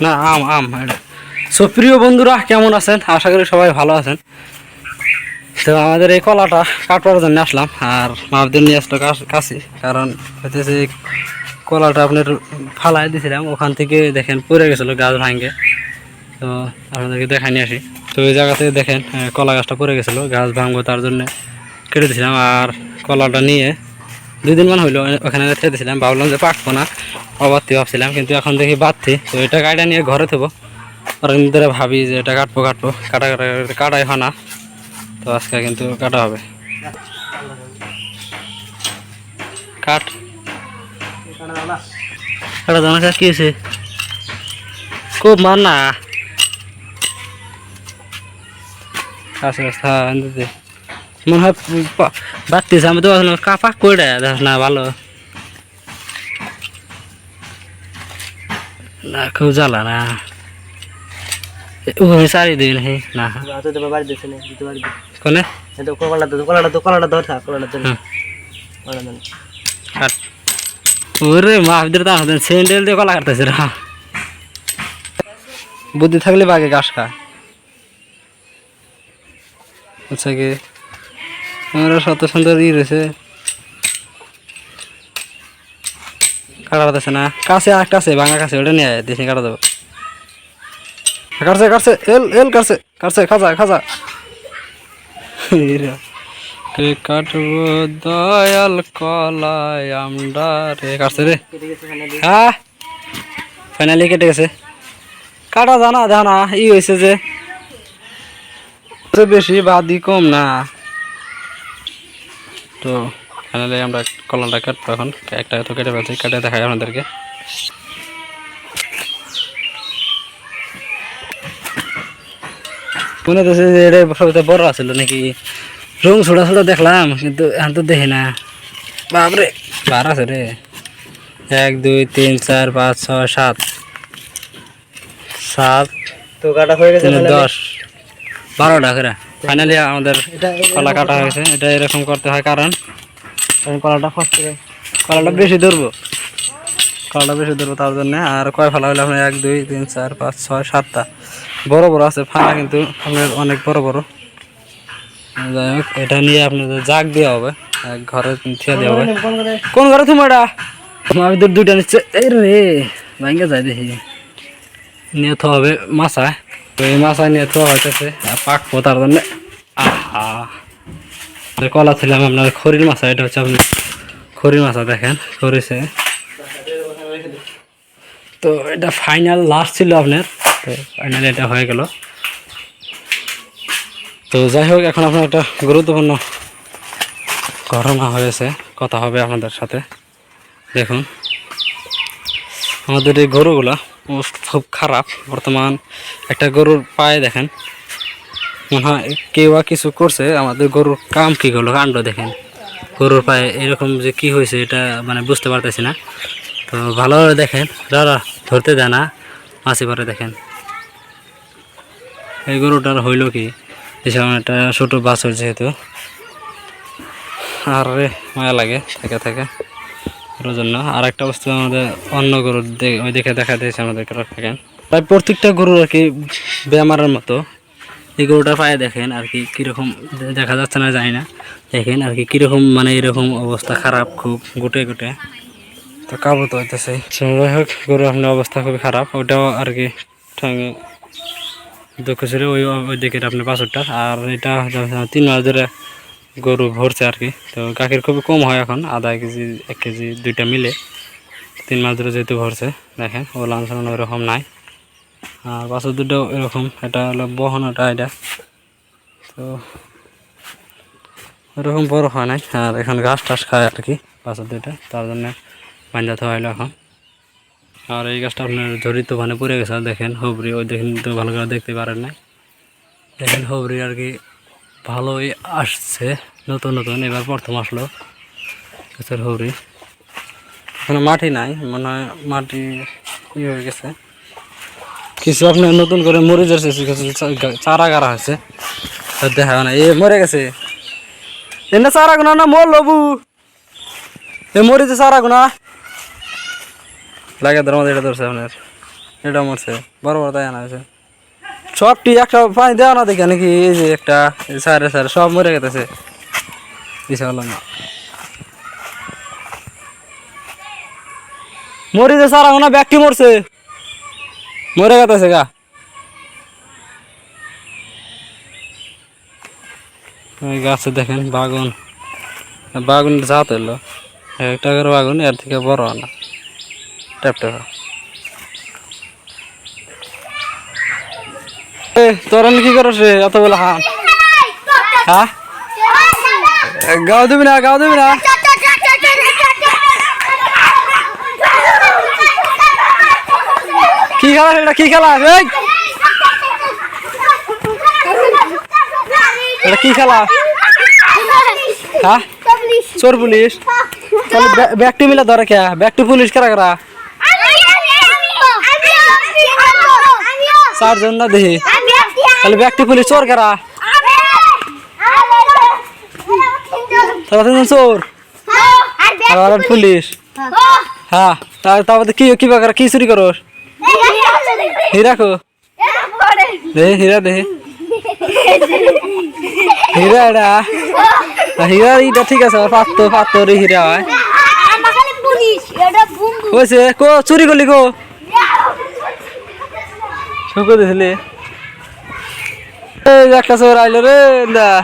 না, আম আম, এটা। সো প্রিয় বন্ধুরা, কেমন আছেন? আশা করি সবাই ভালো আছেন। তো আমাদের এই কলাটা কাটবার জন্য আসলাম, আর মাপদের নিয়ে আসলো কাছ- কারণ হইতেছে কলাটা আপনার ফালাই দিয়েছিলাম ওখান থেকে দেখেন পড়ে গেছিল গাছ ভাঙ্গে তো আপনাদেরকে দেখাই নিয়ে আসি। তো ওই জায়গা থেকে দেখেন কলা গাছটা পড়ে গেছিল, গাছ ভাঙবো তার জন্য কেটে দিয়েছিলাম আর কলাটা নিয়ে দুই দিন মান হইল ওখানে রেখে দিয়েছিলাম ভাবলাম যে পাকবো না। অবাধতে ভাবছিলাম, কিন্তু এখন দেখি বাড়তি তো এটা গাড়িটা নিয়ে ঘরে থেবো। আর এমনি ধরে ভাবি যে এটা কাটবো কাটবো। কাটা কাটা কাটাই হয় না। তো আজকে কিন্তু কাটা হবে। কাট। কাটা জানা কি হয়েছে? খুব মার না। আচ্ছা আনতে মনে হয় বাড়তেছে আমি তো কাপা করে দেখ না ভালো। না খুব জ্বালা না। ওই সারি দিন হে না। তো তোমার বাড়ি দিচ্ছে না দিতে পারবি। কোনে? তো কলাটা তো কলাটা তো কলাটা ধর থাক কলাটা ধর। হুম। কাট ওরে তো স্যান্ডেল দিয়ে কলা কাটতেছে রা। বুদ্ধি থাকলে বাগে ঘাস খা। আচ্ছা কি আমরা শত সুন্দর ই রয়েছে। কাটা না। কাছে একটা আছে ভাঙা কাছে, ওটা নিয়ে দেশে কাটা দেবো। কাটছে কাটছে, এল এল কাটছে কাটছে, খাজা খাজা। কাটবো দয়াল রে, কাটছে রে। হ্যাঁ ফাইনালি কেটে গেছে। কাটা জানা জানা, ই হয়েছে যে বেশি বাদি কম না। তো ফাইনালি আমরা কলাটা কাটবো এখন। একটা তো কেটে ফেলছি কেটে দেখাই আপনাদেরকে। মনে হচ্ছে যে এটা সবচেয়ে বড় আছিল নাকি? রং ছোটা ছোটা দেখলাম কিন্তু এখন তো দেখি না। বাপরে বার আছে রে। এক দুই তিন চার পাঁচ ছয় সাত। সাত তো কাটা হয়ে গেছে দশ। বারোটা করে। ফাইনালি আমাদের কলা কাটা হয়েছে। এটা এরকম করতে হয় কারণ কারণ কলাটা ফার্স্ট কলাটা বেশি ধরবো। কলাটা বেশি ধরবো তার জন্য। আর কয় ফালা হলে আপনার এক দুই তিন চার পাঁচ ছয় সাতটা। বড় বড় আছে। ফালা কিন্তু আপনার অনেক বড় বড়। যাই হোক এটা নিয়ে আপনাদের জাগ দেওয়া হবে। এক ঘরে থিয়া দেওয়া হবে। কোন ঘরে? তুমি এটা? আমি দুইটা নিচ্ছে। এই রে ভাঙ্গে যায় দেখি। নিয়ে হবে মাছা তো এই মাছা নিয়ে থা হইতেছে পাকবো তার জন্য কলা ছিলাম আপনার খড়ির মাছা এটা হচ্ছে আপনি খড়ির মাছা দেখেন করেছে তো এটা ফাইনাল লাস্ট ছিল আপনার তো ফাইনাল এটা হয়ে গেল তো যাই হোক এখন আপনার একটা গুরুত্বপূর্ণ ঘটনা হয়েছে কথা হবে আপনাদের সাথে দেখুন আমাদের এই গরুগুলা খুব খারাপ। বর্তমান একটা গরুর পায়ে দেখেন। মনে হয় কেউ কিছু করছে, আমাদের গরুর কাম কি করল কাণ্ড দেখেন। গরুর পায়ে এরকম যে কি হয়েছে এটা মানে বুঝতে পারতেছি না। তো ভালোভাবে দেখেন দাদা ধরতে দেয় না, মাছি পরে দেখেন। এই গরুটার হইল কি? এসব একটা ছোটো বাছর যেহেতু। আর, মায়া লাগে থেকে থেকে। ওর জন্য। আর একটা বস্তু আমাদের অন্য গরুর ওই দেখে দেখা দিয়েছে আমাদেরকে দেখেন প্রায় প্রত্যেকটা গরু আর কি বেমারের মতো। এই গরুটার পায়ে দেখেন আর কি কীরকম দেখা যাচ্ছে না, জানি না। দেখেন আর কি কীরকম মানে এরকম অবস্থা খারাপ খুব, গুটে গুটে। তো কাবু তো হইতেছে। যাই হোক গরু আপনার অবস্থা খুবই খারাপ। ওটাও আর কি দুঃখ ছিল, ওই ওই দিকের আপনার পাঁচটা আর এটা তিন মাস ধরে গরু ভরছে আর কি। তো গাখীর খুবই কম হয় এখন, আধা কেজি, এক কেজি দুইটা মিলে। তিন মাস ধরে যেহেতু ভরছে দেখেন, ও লাঞ্ছন ওরকম নাই। আর বাছুর দুটো এরকম, এটা হলো বহনটা এটা। তো ওরকম বড় হয় নাই, আর এখন ঘাস টাস খায় আর কি বাছুর দুটো তার জন্য বাঞ্জাতে হইল এখন। আর এই গাছটা আপনার ঝড়িত মানে পড়ে গেছে, দেখেন হবরি ওই দেখেন তো ভালো করে দেখতে পারেন না দেখেন হবরি আর কি ভালোই আসছে, নতুন নতুন, এবার প্রথম আসলো। গাছের হবরি। এখানে মাটি নাই, মনে মাটি ই হয়ে গেছে। কিছু আপনার নতুন করে মরিচের চারা গাড়া হয়েছে। দেখা না, এ মরে গেছে। এনে চারা গুনা না মর লবু এ মরিচে চারা গুনা। লাগে ধর আমাদের, এটা ধরছে আপনার। এটা মরছে, বড় বড় তাই আনা হয়েছে। সবটি একটা পানি দেওয়া না দেখে নাকি এই যে একটা সারে সারে, সব মরে গেছে। বিশাল না। মরি যে সারা না ব্যাগটি মরছে। মরে গেছে গা। ওই গাছে দেখেন বাগুন। বাগুন জাত এলো একটা করে বাগুন, এর থেকে বড় না। Tap tap. তোরা কি করস রে এত বলে হ্যাঁ গাও দিবি না গাও দিবি না কি খেলা এটা কি খেলা এটা কি খেলা হ্যাঁ চোর পুলিশ তাহলে ব্যাগটি মিলে ধরে কে ব্যাগটি পুলিশ কারা কারা চারজন না দেখি তাহলে ব্যাগটি পুলিশ চোর কারা? তারা তিনজন চোর। আর পুলিশ। হ্যাঁ তারপরে কি কি বাকার কি চুরি করো? হীরা কো? দে হীরা দে। হীরা এটা। হীরা এটা ঠিক আছে পাত্র পাত্র হীরা হয়। হয়েছে কো চুরি করলি কো? শুকো দিছিলি। একটা চোর আইলো রে, দা।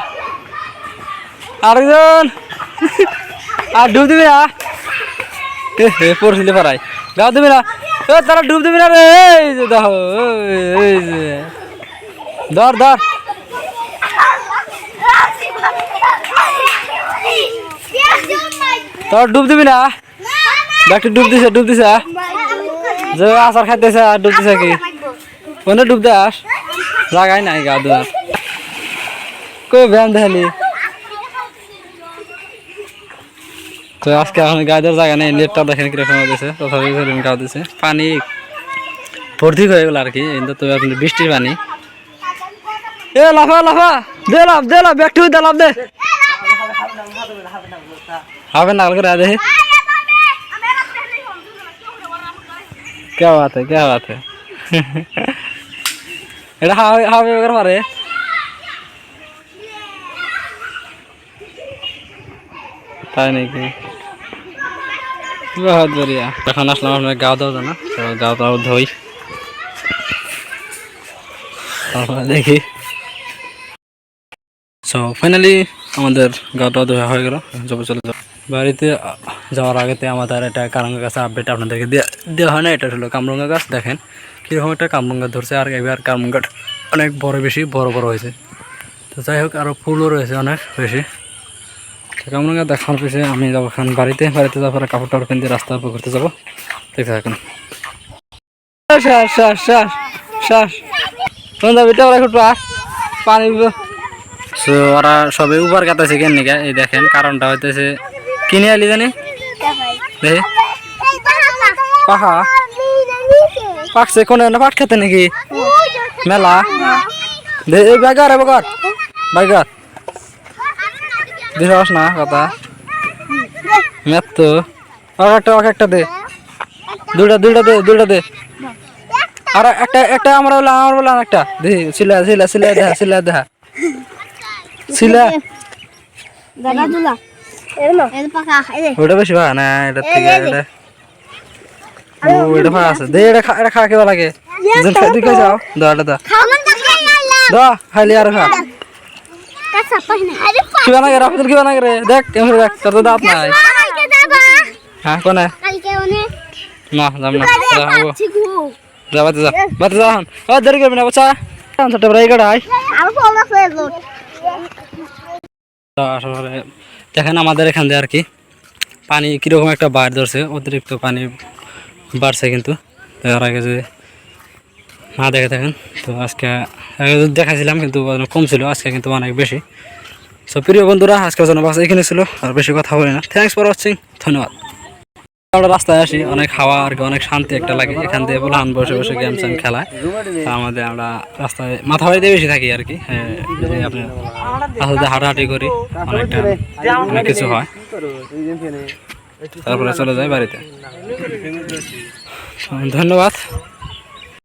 আরেকজন। আর ডুব দিবি না। পড়ছিলি পারাই গাও দিবি না। এ, তারা ডুব দিবি না রে, এই যে দেখো, এই- যে। ধর ধর। তোর ডুব দিবি না। ব্যাগটি ডুব দিছে ডুব দিছে। যে আচার খাইতেছে, আর ডুব দিছে কি? কোনে ডুব দাস লাগাই নাই গা দুয়ার কই ব্যায়াম দেখালি তো আজকে এখন গায়ের জায়গা নেই নেটটা দেখেন কিরকম হয়েছে তথাপি সেরকম গাও দিছে পানি ভর্তি হয়ে গেল আর কি কিন্তু তো এখন বৃষ্টির পানি এ লাফা লাফা দে লাভ দে লাভ ব্যাগটি দে লাভ দে হবে না করে दे क्या बात है क्या बात है এটা হাওয়া হাওয়া বের পারে। তাই নাকি? বহুত বঢ়িয়া এখন আসলাম আপনার গাও দাও না তো গাও দাও ধুই। দেখি। সো ফাইনালি আমাদের গাওটা ধোয়া হয়ে গেল। যাব, চলে, যাব। বাড়িতে যাওয়ার আগেতে আমাদের একটা কারঙ্গা গাছ আপডেট আপনাদেরকে দেওয়া হয় না, এটা হলো কামরঙ্গা গাছ, দেখেন। কীরকম একটা কামরঙ্গা ধরছে আর এবার কামরঙ্গাটা অনেক বড় বেশি বড় বড় হয়েছে। তো যাই হোক আরও ফুলও রয়েছে অনেক বেশি। তো কামরঙ্গা দেখার পিছিয়ে আমি যাব এখন বাড়িতে। বাড়িতে যাওয়ার পরে কাপড় টাপড় কিনতে রাস্তার উপর ঘুরতে যাব। দেখতে থাকুন। শ্বাস শ্বাস শ্বাস শ্বাস কোন যাবি? একটু পানি সো ওরা সবে উবার কাটাছে কেন নিকা এই দেখেন কারণটা হইতেছে কিনে আলি জানি? দেখি। পাহা পাকছে কোনে না পাট খেতে নাকি? মেলা। দে এই বাগার এ বাগার বাগার দিস না কথা? মেপ তো। আর একটা আর একটা দে। দুইটা দুইটা দে দুইটা দে। আর একটা একটা আমার বলে আমার বলে একটা। দে সিলা সিলা সিলা দেখা সিলা দেখা। সিলা দাদা দুলা। এর পাকা এই যে। ওটা বেশি ভালো না এটা থেকে এটা ও এটা ভালো আছে। দে এটা খা এটা খা কেবা লাগে। যেন খাই দিকে যাও দাও এটা দাও খাওয়ান তো খাই আইলাম দাও খাইলি আর খা। কিবা না রে রাফিদুল কিবা না দেখ কেমন দেখ তোর তো দাঁত নাই। হ্যাঁ কোনে? না যাম না। যা বাতে যা বাতে যা ও দেরি করবি না বাচ্চা ছোট এই গড়াই আর আসলে দেখেন আমাদের এখান দিয়ে আর কি। পানি কীরকম একটা বার ধরছে অতিরিক্ত পানি বাড়ছে কিন্তু। এর আগে যে না দেখে থাকেন, তো আজকে আগে তো দেখাছিলাম কিন্তু কম ছিল, আজকে কিন্তু অনেক বেশি। সো প্রিয় বন্ধুরা আজকের জন্য বাস এখানে ছিল, আর বেশি কথা বলি না। থ্যাংকস ফর ওয়াচিং ধন্যবাদ। আমরা রাস্তায় আসি, অনেক হাওয়া আর কি, অনেক শান্তি একটা লাগে। এখান দিয়ে বললাম বসে বসে গেম সেম খেলায়। তা আমাদের আমরা রাস্তায় মাথা বাড়িতে বেশি থাকি আর কি। হ্যাঁ রাস্তাতে হাঁটাহাঁটি করি, অনেকটা অনেক কিছু হয়। তারপরে চলে যাই বাড়িতে। ধন্যবাদ।